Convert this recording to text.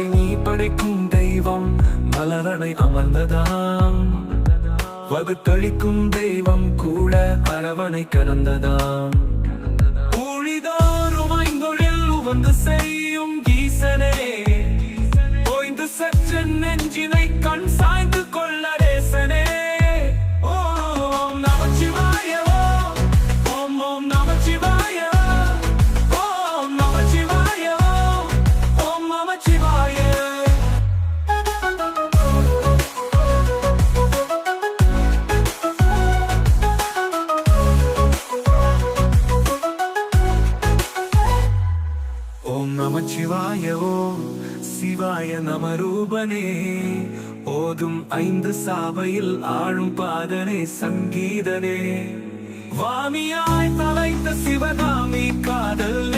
மலரை நீ படைக்கும் தெய்வம் மலரடை அமர்ந்ததாம். வகுத்தளிக்கும் தெய்வம் கூட அரவணை கடந்ததாம் ஊழிதோறும் ஐந்தொழில் உவந்து செய்யும் கீசனே ஓய்ந்து சற்று நெஞ்சினை கண் சாய்ந்து கொள்ள நமச்சிவாய ஓம் சிவாய நமரூபனே. ஓதும் ஐந்து சாவையில் ஆழும் பாதனே சங்கீதனே. வாமியாய் தலைத்த சிவகாமி காதல்